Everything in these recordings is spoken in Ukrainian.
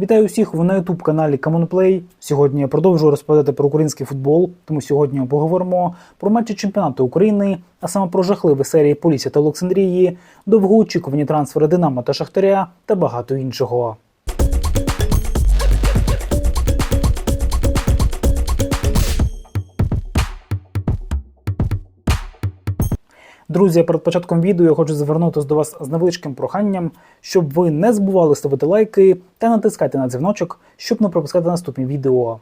Вітаю всіх ви на youtube каналі Common Сьогодні я продовжую розповідати про український футбол, тому сьогодні поговоримо про матчі чемпіонату України, а саме про жахливі серії Полісся та Олександрії, довгоочікувані трансфери Динамо та Шахтаря та багато іншого. Друзі, перед початком відео я хочу звернутися до вас з невеличким проханням, щоб ви не забували ставити лайки та натискати на дзвіночок, щоб не пропускати наступні відео.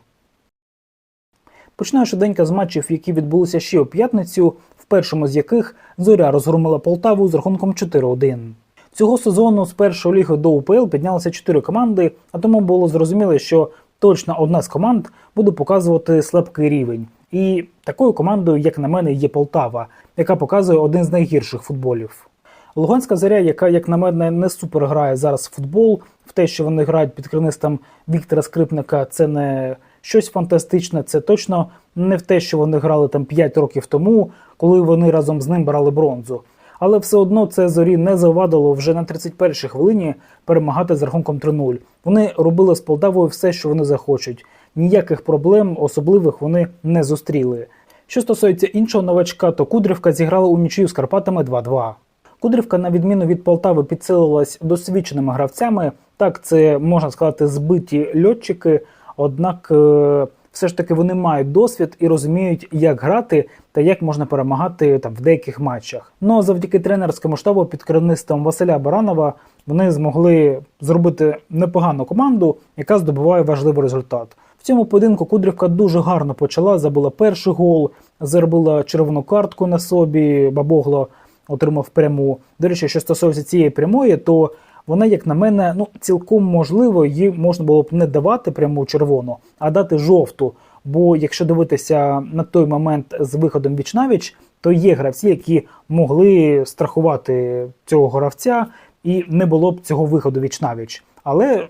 Починаю щоденька з матчів, які відбулися ще у п'ятницю, в першому з яких зоря розгромила Полтаву з рахунком 4-1. Цього сезону з першої ліги до УПЛ піднялися чотири команди, а тому було зрозуміло, що точно одна з команд буде показувати слабкий рівень. І такою командою, як на мене, є Полтава, яка показує один з найгірших футболів. Луганська заря, яка, як на мене, не супер грає зараз в футбол, в те, що вони грають під керівництвом Віктора Скрипника, це не щось фантастичне, це точно не в те, що вони грали там 5 років тому, коли вони разом з ним брали бронзу. Але все одно це зорі не завадило вже на 31-й хвилині перемагати з рахунком 3-0. Вони робили з Полтавою все, що вони захочуть. Ніяких проблем особливих вони не зустріли. Що стосується іншого новачка, то Кудрівка зіграла у нічию з Карпатами 2-2. Кудрівка, на відміну від Полтави, підсилилась досвідченими гравцями. Так, це можна сказати, збиті льотчики, однак е, все ж таки вони мають досвід і розуміють, як грати та як можна перемагати там в деяких матчах. Ну а завдяки тренерському штабу під керівництвом Василя Баранова вони змогли зробити непогану команду, яка здобуває важливий результат. Цьому поєдинку Кудрівка дуже гарно почала, забила перший гол, заробила червону картку на собі. Бабогло отримав пряму. До речі, що стосується цієї прямої, то вона, як на мене, ну цілком можливо, їй можна було б не давати пряму червону, а дати жовту. Бо якщо дивитися на той момент з виходом віч навіч, то є гравці, які могли страхувати цього гравця, і не було б цього виходу віч навіч. Але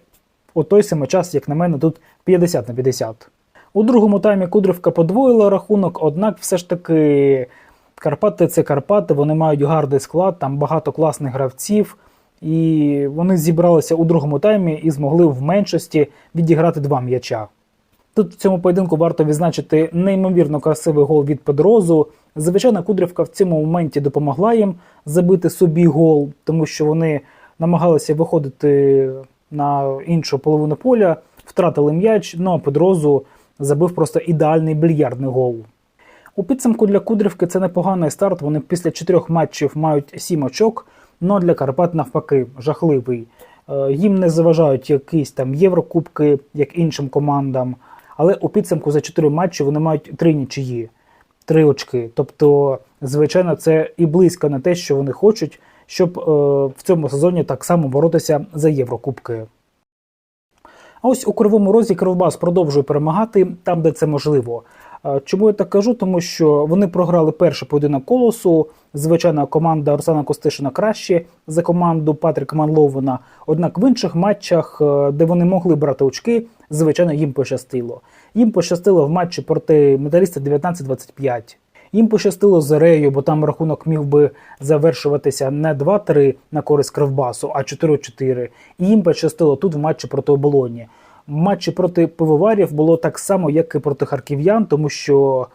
у той самий час, як на мене, тут 50 на 50. У другому таймі Кудрівка подвоїла рахунок, однак все ж таки Карпати це Карпати, вони мають гарний склад, там багато класних гравців, і вони зібралися у другому таймі і змогли в меншості відіграти два м'яча. Тут в цьому поєдинку варто відзначити неймовірно красивий гол від Педрозу. Звичайно, Кудрівка в цьому моменті допомогла їм забити собі гол, тому що вони намагалися виходити на іншу половину поля, втратили м'яч, ну а Педрозу забив просто ідеальний більярдний гол. У підсумку для Кудрівки це непоганий старт. Вони після чотирьох матчів мають сім очок. Ну для Карпат навпаки жахливий. Е, Їм не заважають якісь там Єврокубки, як іншим командам. Але у підсумку за чотири матчі вони мають три нічиї, три очки. Тобто, звичайно, це і близько не те, що вони хочуть, щоб е, в цьому сезоні так само боротися за Єврокубки. А ось у Кривому Розі Кривбас продовжує перемагати там, де це можливо. Чому я так кажу? Тому що вони програли перший поєдинок колосу. Звичайно, команда Руслана Костишина краще за команду Патріка Манлована. Однак в інших матчах, е, де вони могли брати очки, звичайно, їм пощастило. Їм пощастило в матчі проти металіста 19-25. Їм пощастило з Рею, бо там рахунок міг би завершуватися не 2-3 на користь Кривбасу, а 4-4. І їм пощастило тут в матчі проти оболоні. Матчі проти пивоварів було так само, як і проти харків'ян, тому що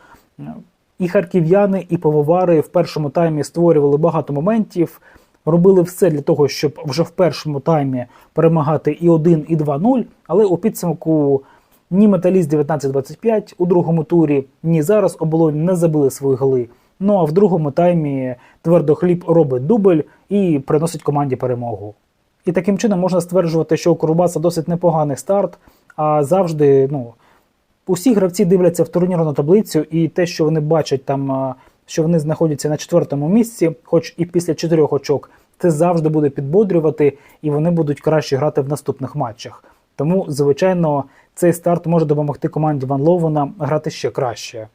і харків'яни, і пивовари в першому таймі створювали багато моментів, робили все для того, щоб вже в першому таймі перемагати і 1, і 2-0, але у підсумку ні металіст 19-25 у другому турі, ні зараз оболонь не забили свої голи. Ну а в другому таймі твердохліб робить дубль і приносить команді перемогу. І таким чином можна стверджувати, що у Курбаса досить непоганий старт, а завжди, ну, усі гравці дивляться в турнірну таблицю, і те, що вони бачать там, що вони знаходяться на четвертому місці, хоч і після чотирьох очок, це завжди буде підбодрювати, і вони будуть краще грати в наступних матчах. Тому, звичайно, цей старт може допомогти команді Ван Ловена грати ще краще.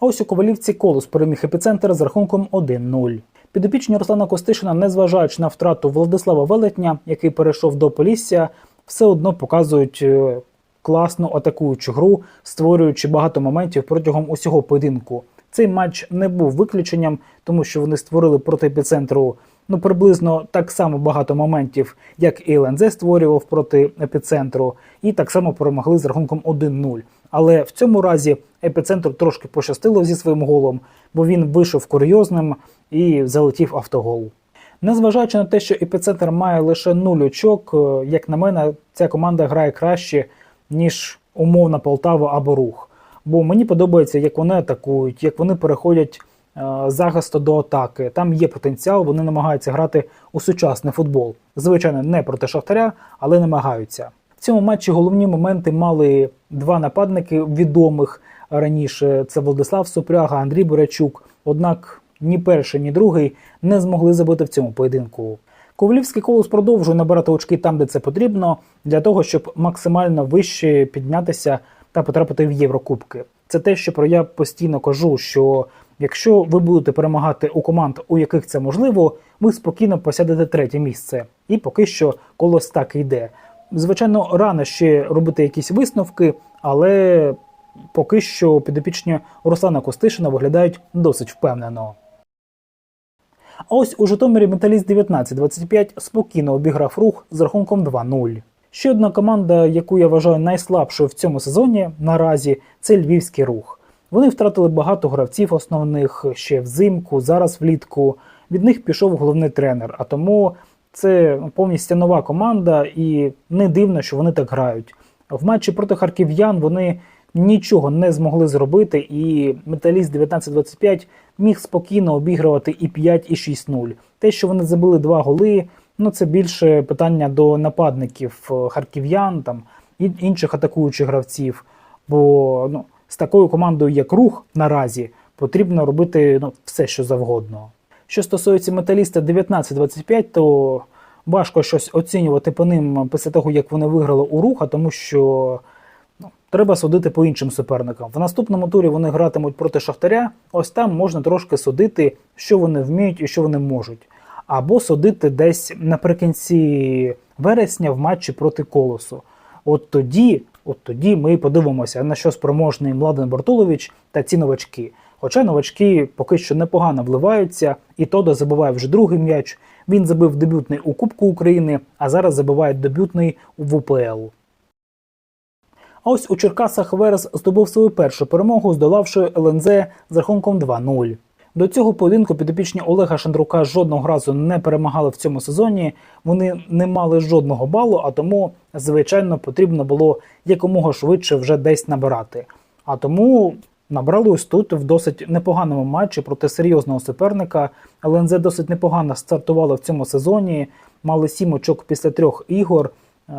А ось у Ковалівці Колос переміг епіцентр з рахунком 1-0. Підопічні Руслана Костишина, незважаючи на втрату Владислава Велетня, який перейшов до Полісся, все одно показують е, класну атакуючу гру, створюючи багато моментів протягом усього поєдинку. Цей матч не був виключенням, тому що вони створили проти епіцентру ну приблизно так само багато моментів, як і ЛНЗ створював проти епіцентру, і так само перемогли з рахунком 1-0. Але в цьому разі епіцентру трошки пощастило зі своїм голом, бо він вийшов курйозним і залетів автогол. Незважаючи на те, що епіцентр має лише нуль очок, е, як на мене, ця команда грає краще, ніж умовна Полтава або рух. Бо мені подобається, як вони атакують, як вони переходять захисту до атаки. Там є потенціал, вони намагаються грати у сучасний футбол. Звичайно, не проти Шахтаря, але намагаються. В цьому матчі головні моменти мали два нападники відомих раніше: це Владислав Супряга, Андрій Бурячук. Однак ні перший, ні другий не змогли забити в цьому поєдинку. Ковалівський колос продовжує набирати очки там, де це потрібно, для того, щоб максимально вище піднятися та потрапити в Єврокубки. Це те, що про я постійно кажу, що якщо ви будете перемагати у команд, у яких це можливо, ви спокійно посядете третє місце. І поки що колос так йде. Звичайно, рано ще робити якісь висновки, але поки що підопічні Руслана Костишина виглядають досить впевнено. Ось у Житомирі Металіст 19-25 спокійно обіграв рух з рахунком 2-0. Ще одна команда, яку я вважаю найслабшою в цьому сезоні наразі, це львівський рух. Вони втратили багато гравців основних ще взимку, зараз влітку. Від них пішов головний тренер. А тому це повністю нова команда, і не дивно, що вони так грають. В матчі проти харків'ян вони нічого не змогли зробити, і металіст 19-25 міг спокійно обігрувати і 5, і 6-0. Те, що вони забили два голи, ну це більше питання до нападників е, харків'ян там інших атакуючих гравців. Бо ну, з такою командою, як рух наразі, потрібно робити ну, все, що завгодно. Що стосується металіста 19-25, то важко щось оцінювати по ним після того, як вони виграли у руха, тому що ну, треба судити по іншим суперникам. В наступному турі вони гратимуть проти Шахтаря. Ось там можна трошки судити, що вони вміють і що вони можуть. Або судити десь наприкінці вересня в матчі проти Колосу. От тоді, от тоді ми подивимося, на що спроможний Младен Бартулович та ці новачки. Хоча новачки поки що непогано вливаються, і Тодо забиває вже другий м'яч. Він забив дебютний у Кубку України, а зараз забиває дебютний в УПЛ. А ось у Черкасах Верес здобув свою першу перемогу, здолавши ЛНЗ з рахунком 2-0. До цього поєдинку підопічні Олега Шандрука жодного разу не перемагали в цьому сезоні. Вони не мали жодного балу, а тому, звичайно, потрібно було якомога швидше вже десь набирати. А тому набрали ось тут в досить непоганому матчі проти серйозного суперника. ЛНЗ досить непогано стартувало в цьому сезоні. Мали сім очок після трьох ігор. Е,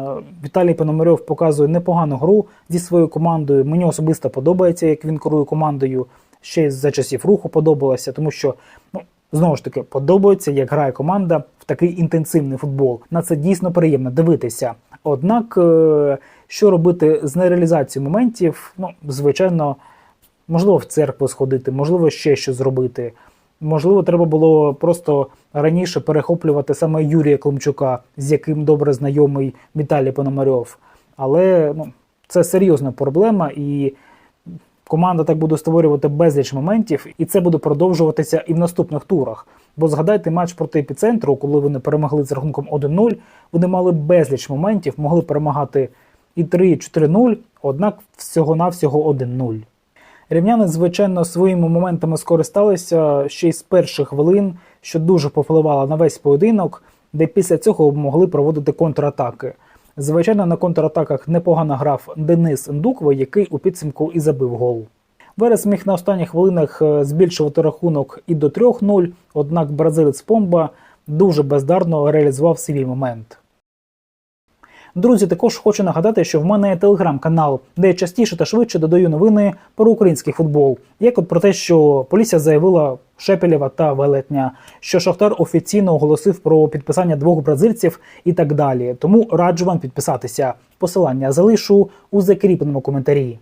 Віталій Пономарьов показує непогану гру зі своєю командою. Мені особисто подобається, як він керує командою. Ще за часів руху подобалося, тому що ну знову ж таки подобається, як грає команда в такий інтенсивний футбол. На це дійсно приємно дивитися. Однак, е, що робити з нереалізацією моментів, ну звичайно, можливо, в церкву сходити, можливо, ще щось зробити. Можливо, треба було просто раніше перехоплювати саме Юрія Климчука, з яким добре знайомий Віталій Пономарьов. Але ну, це серйозна проблема, і команда так буде створювати безліч моментів, і це буде продовжуватися і в наступних турах. Бо згадайте матч проти епіцентру, коли вони перемогли з рахунком 1-0, вони мали безліч моментів, могли перемагати і 3-4-0, однак всього-навсього 1-0. Рівняни, звичайно, своїми моментами скористалися ще й з перших хвилин, що дуже повпливало на весь поєдинок, де після цього могли проводити контратаки. Звичайно, на контратаках непогано грав Денис Ндуква, який у підсумку і забив гол. Верес міг на останніх хвилинах е, збільшувати рахунок і до 3-0, однак бразилець Помба дуже бездарно реалізував свій момент. Друзі, також хочу нагадати, що в мене є телеграм-канал, де я частіше та швидше додаю новини про український футбол. Як от про те, що Полісся заявила Шепелєва та Велетня, що Шахтар офіційно оголосив про підписання двох бразильців і так далі. Тому раджу вам підписатися. Посилання залишу у закріпленому коментарі.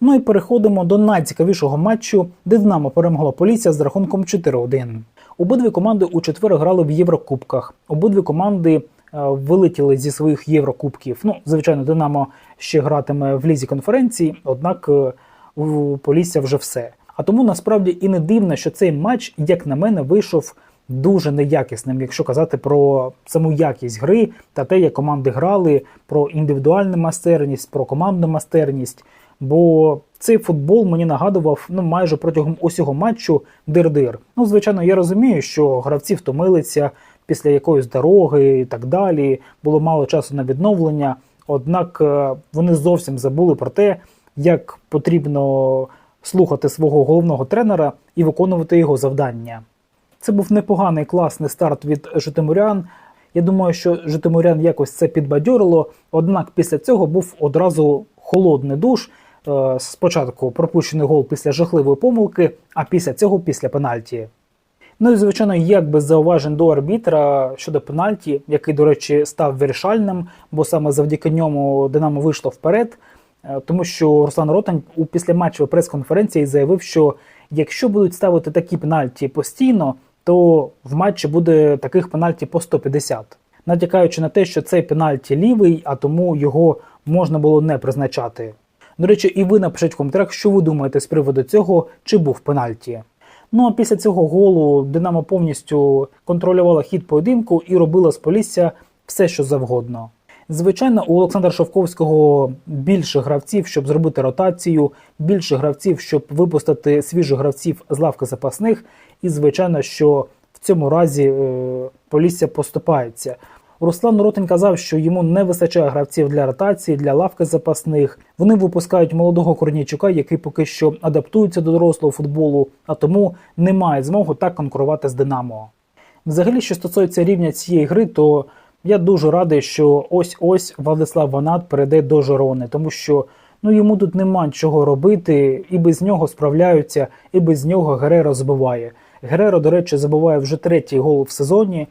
Ну і переходимо до найцікавішого матчу, де Динамо перемогла Полісся з рахунком 4-1. Обидві команди у четвер грали в Єврокубках. Обидві команди вилетіли зі своїх Єврокубків. Ну, звичайно, Динамо ще гратиме в лізі конференції, однак е, у Полісся вже все. А тому насправді і не дивно, що цей матч, як на мене, вийшов дуже неякісним, якщо казати про саму якість гри та те, як команди грали, про індивідуальну майстерність, про командну майстерність. Бо цей футбол мені нагадував ну майже протягом усього матчу дир-дир. Ну, звичайно, я розумію, що гравці втомилися після якоїсь дороги і так далі. Було мало часу на відновлення. Однак е, вони зовсім забули про те, як потрібно слухати свого головного тренера і виконувати його завдання. Це був непоганий класний старт від Житомирян. Я думаю, що Житомирян якось це підбадьорило. Однак після цього був одразу холодний душ. Е, Спочатку пропущений гол після жахливої помилки, а після цього після пенальті. Ну і звичайно, як без зауважень до арбітра щодо пенальті, який, до речі, став вирішальним, бо саме завдяки ньому Динамо вийшло вперед. Е, Тому що Руслан Ротань у післяматчевій прес-конференції заявив, що якщо будуть ставити такі пенальті постійно, то в матчі буде таких пенальті по 150, натякаючи на те, що цей пенальті лівий, а тому його можна було не призначати. До речі, і ви напишіть в коментарях, що ви думаєте з приводу цього, чи був пенальті. Ну а після цього голу Динамо повністю контролювала хід поєдинку і робила з Полісся все, що завгодно. Звичайно, у Олександра Шовковського більше гравців, щоб зробити ротацію, більше гравців, щоб випустити свіжих гравців з лавки запасних. І звичайно, що в цьому разі е, Полісся поступається. Руслан Ротин казав, що йому не вистачає гравців для ротації, для лавки запасних. Вони випускають молодого Корнійчука, який поки що адаптується до дорослого футболу, а тому не має змоги так конкурувати з Динамо. Взагалі, що стосується рівня цієї гри, то я дуже радий, що ось ось Владислав Ванат перейде до Жирони, тому що ну йому тут нема чого робити, і без нього справляються, і без нього Гереро збиває. Гереро, до речі, забиває вже третій гол в сезоні,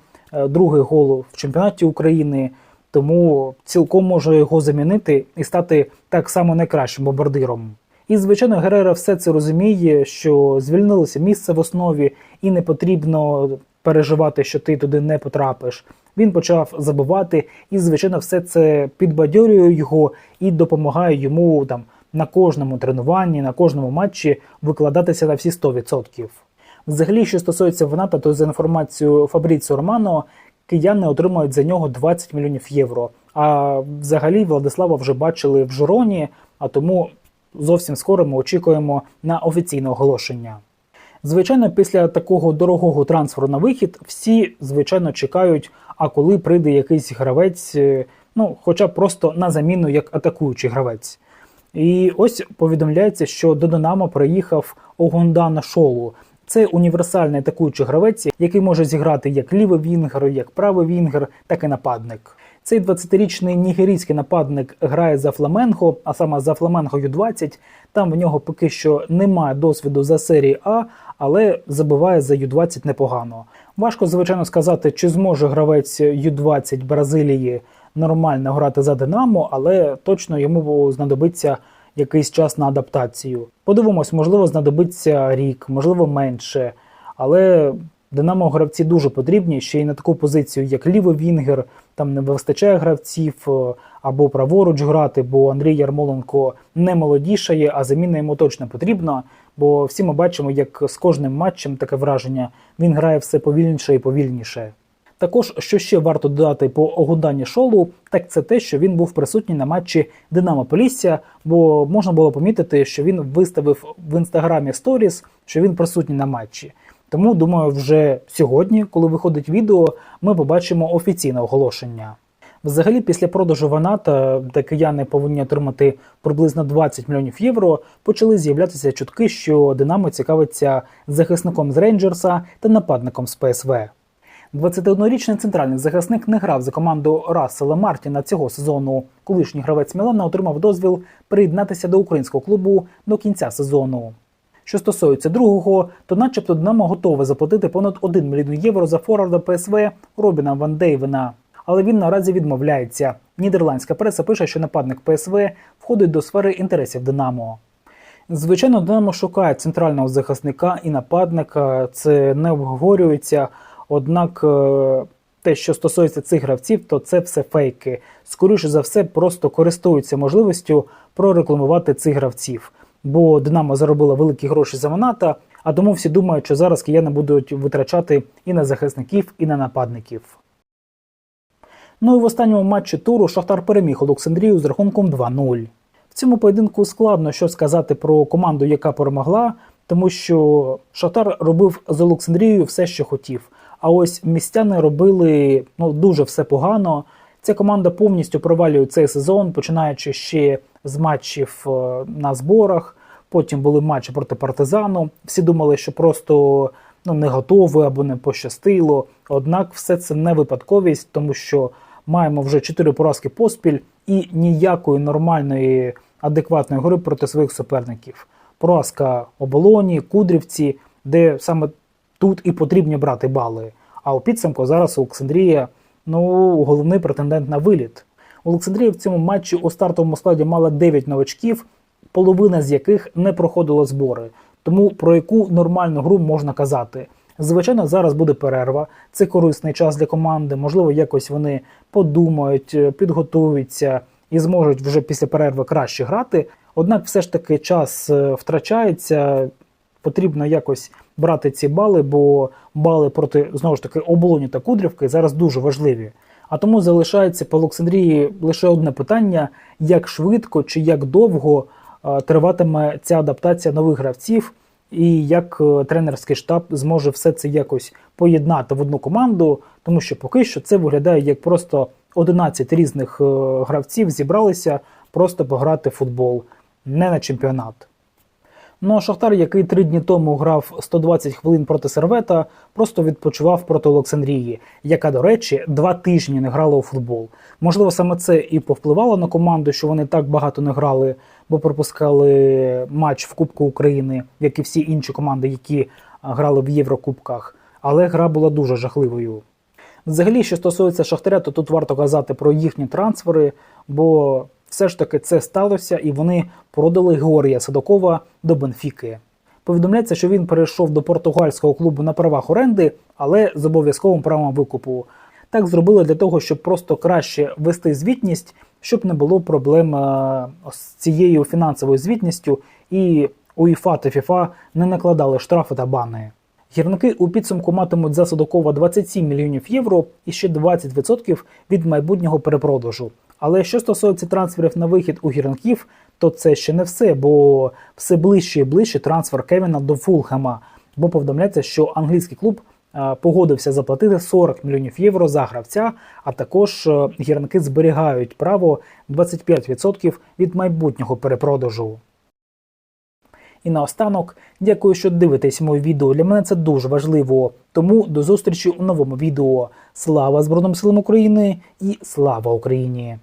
другий гол в чемпіонаті України. Тому цілком може його замінити і стати так само найкращим бомбардиром. І, звичайно, Герера все це розуміє, що звільнилося місце в основі, і не потрібно переживати, що ти туди не потрапиш. Він почав забивати, і, звичайно, все це підбадьорює його і допомагає йому там на кожному тренуванні, на кожному матчі викладатися на всі 100%. Взагалі, що стосується Ваната, то за інформацією Фабріціо Романо, кияни отримають за нього 20 мільйонів євро. А взагалі Владислава вже бачили в Жироні, а тому зовсім скоро ми очікуємо на офіційне оголошення. Звичайно, після такого дорогого трансферу на вихід всі звичайно чекають, а коли прийде якийсь гравець, е, ну хоча б просто на заміну як атакуючий гравець. І ось повідомляється, що до Динамо приїхав Огондана Шолу. Це універсальний атакуючий гравець, який може зіграти як лівий вінгер, як правий вінгер, так і нападник. Цей 20-річний нігерійський нападник грає за Фламенго, а саме за Фламенго Ю-20. Там в нього поки що немає досвіду за серії А, але забиває за Ю-20 непогано. Важко, звичайно, сказати, чи зможе гравець Ю-20 Бразилії нормально грати за Динамо, але точно йому знадобиться якийсь час на адаптацію. Подивимось, можливо, знадобиться рік, можливо, менше. Але Динамо гравці дуже потрібні ще й на таку позицію, як лівий Вінгер. Там не вистачає гравців е, або праворуч грати, бо Андрій Ярмоленко не молодішає, а заміна йому точно потрібна. Бо всі ми бачимо, як з кожним матчем таке враження він грає все повільніше і повільніше. Також, що ще варто додати по огуданні шолу, так це те, що він був присутній на матчі Динамо Полісся, бо можна було помітити, що він виставив в інстаграмі сторіс, що він присутній на матчі. Тому думаю, вже сьогодні, коли виходить відео, ми побачимо офіційне оголошення. Взагалі, після продажу Ваната, де кияни повинні отримати приблизно 20 мільйонів євро, почали з'являтися чутки, що Динамо цікавиться захисником з Рейнджерса та нападником з ПСВ. 21-річний центральний захисник не грав за команду Рассела Мартіна цього сезону. Колишній гравець Мілана отримав дозвіл приєднатися до українського клубу до кінця сезону. Що стосується другого, то начебто Динамо готове заплатити понад 1 мільйон євро за форварда ПСВ Робіна Ван Дейвена. Але він наразі відмовляється. Нідерландська преса пише, що нападник ПСВ входить до сфери інтересів Динамо. Звичайно, Динамо шукає центрального захисника і нападника, це не обговорюється. Однак е, те, що стосується цих гравців, то це все фейки. Скоріше за все, просто користуються можливістю прорекламувати цих гравців. Бо Динамо заробила великі гроші за Моната, А тому всі думають, що зараз кияни будуть витрачати і на захисників, і на нападників. Ну і в останньому матчі туру Шахтар переміг Олександрію з рахунком 2-0. В цьому поєдинку складно що сказати про команду, яка перемогла, тому що Шахтар робив з Олександрією все, що хотів. А ось містяни робили ну дуже все погано. Ця команда повністю провалює цей сезон, починаючи ще з матчів е, на зборах. Потім були матчі проти партизану. Всі думали, що просто ну, не готові або не пощастило. Однак все це не випадковість, тому що маємо вже чотири поразки поспіль і ніякої нормальної адекватної гри проти своїх суперників. Поразка оболоні, Кудрівці, де саме тут і потрібні брати бали. А у підсумку зараз Олександрія ну, головний претендент на виліт. Олександрія в цьому матчі у стартовому складі мала 9 новачків, половина з яких не проходила збори. Тому про яку нормальну гру можна казати? Звичайно, зараз буде перерва. Це корисний час для команди. Можливо, якось вони подумають, е, підготуються і зможуть вже після перерви краще грати. Однак, все ж таки, час е, втрачається. Потрібно якось брати ці бали, бо бали проти знову ж таки оболоні та кудрівки зараз дуже важливі. А тому залишається по Олександрії лише одне питання: як швидко чи як довго е, триватиме ця адаптація нових гравців, і як е, тренерський штаб зможе все це якось поєднати в одну команду, тому що поки що це виглядає як просто 11 різних е, гравців зібралися просто пограти в футбол, не на чемпіонат. Ну а Шахтар, який три дні тому грав 120 хвилин проти Сервета, просто відпочивав проти Олександрії, яка, до речі, два тижні не грала у футбол. Можливо, саме це і повпливало на команду, що вони так багато не грали, бо пропускали матч в Кубку України, як і всі інші команди, які грали в Єврокубках. Але гра була дуже жахливою. Взагалі, що стосується Шахтаря, то тут варто казати про їхні трансфери, бо все ж таки це сталося, і вони продали Георгія Садокова до Бенфіки. Повідомляється, що він перейшов до португальського клубу на правах оренди, але з обов'язковим правом викупу. Так зробили для того, щоб просто краще вести звітність, щоб не було проблем е, з цією фінансовою звітністю, і УЄФА та ФІФА не накладали штрафи та бани. Гірники у підсумку матимуть за Садокова 27 мільйонів євро і ще 20% від майбутнього перепродажу. Але що стосується трансферів на вихід у гірників, то це ще не все, бо все ближче і ближче трансфер Кевіна до Фулхема. Бо повідомляється, що англійський клуб е, погодився заплатити 40 мільйонів євро за гравця, а також е, гірники зберігають право 25% від майбутнього перепродажу. І наостанок, дякую, що дивитесь моє відео. Для мене це дуже важливо. Тому до зустрічі у новому відео. Слава Збройним силам України і слава Україні!